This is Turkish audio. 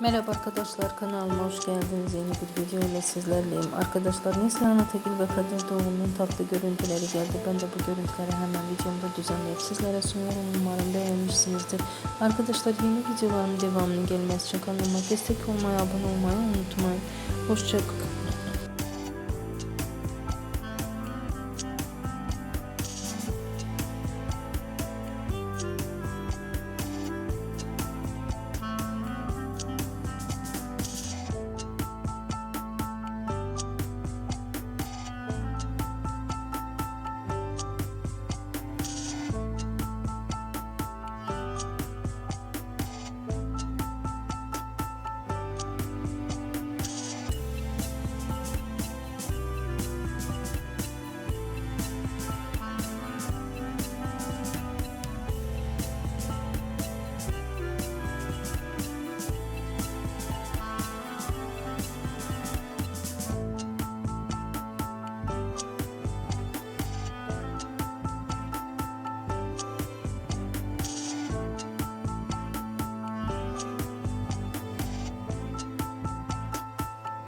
Merhaba arkadaşlar kanalıma hoş geldiniz. Yeni bir video ile sizlerleyim. Arkadaşlar Neslihan Ategül ve Kadir Doğulu'nun tatlı görüntüleri geldi. Ben de bu görüntüleri hemen videomda düzenleyip sizlere sunuyorum. Umarım beğenmişsinizdir. Arkadaşlar yeni videoların devamının gelmesi için kanalıma destek olmayı, abone olmayı unutmayın. Hoşçakalın.